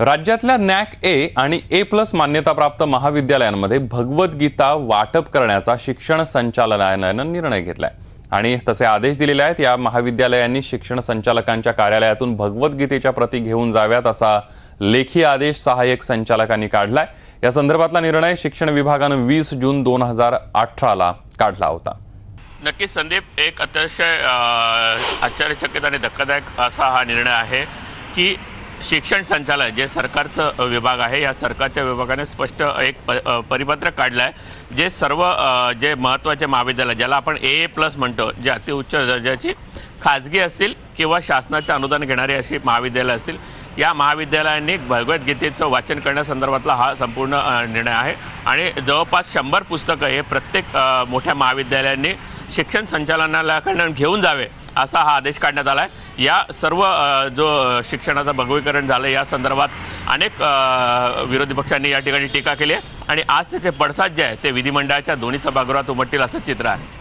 राज्यातल्या नॅक ए आणि ए प्लस मान्यताप्राप्त महाविद्यालयांमध्ये भगवद्गीता वाटप करण्याचा शिक्षण संचालनालयानं निर्णय घेतलाय. आणि तसे आदेश दिलेले आहेत या महाविद्यालयांनी शिक्षण संचालकांच्या कार्यालयातून भगवद्गीतेच्या प्रती घेऊन जाव्यात असा लेखी आदेश सहाय्यक संचालकांनी काढलाय. या संदर्भातला निर्णय शिक्षण विभागानं वीस जून दोन हजार अठराला काढला होता. नक्कीच संदीप एक अतिशय आश्चर्यचकित आणि धक्कादायक असा हा निर्णय आहे की शिक्षण संचालय जे सरकारचं विभाग आहे या सरकारच्या विभागाने स्पष्ट एक प परिपत्रक काढलं आहे जे सर्व जे महत्त्वाचे महाविद्यालय ज्याला आपण ए ए प्लस म्हणतो जे अतिउच्च दर्जाची खाजगी असतील किंवा शासनाचे अनुदान घेणारी अशी महाविद्यालय असतील या महाविद्यालयांनी भगवद्गीतेचं वाचन करण्यासंदर्भातला हा संपूर्ण निर्णय आहे. आणि जवळपास शंभर पुस्तकं हे प्रत्येक मोठ्या महाविद्यालयांनी शिक्षण संचालनालयाकडून घेऊन जावे असा हा आदेश काढण्यात आला आहे या सर्व जो शिक्षणाचं भगवीकरण झालं या संदर्भात अनेक विरोधी पक्षांनी या ठिकाणी टीका केली आहे. आणि आज त्याचे पडसाद जे आहे ते विधिमंडळाच्या दोन्ही सभागृहात उमटतील असं चित्र आहे.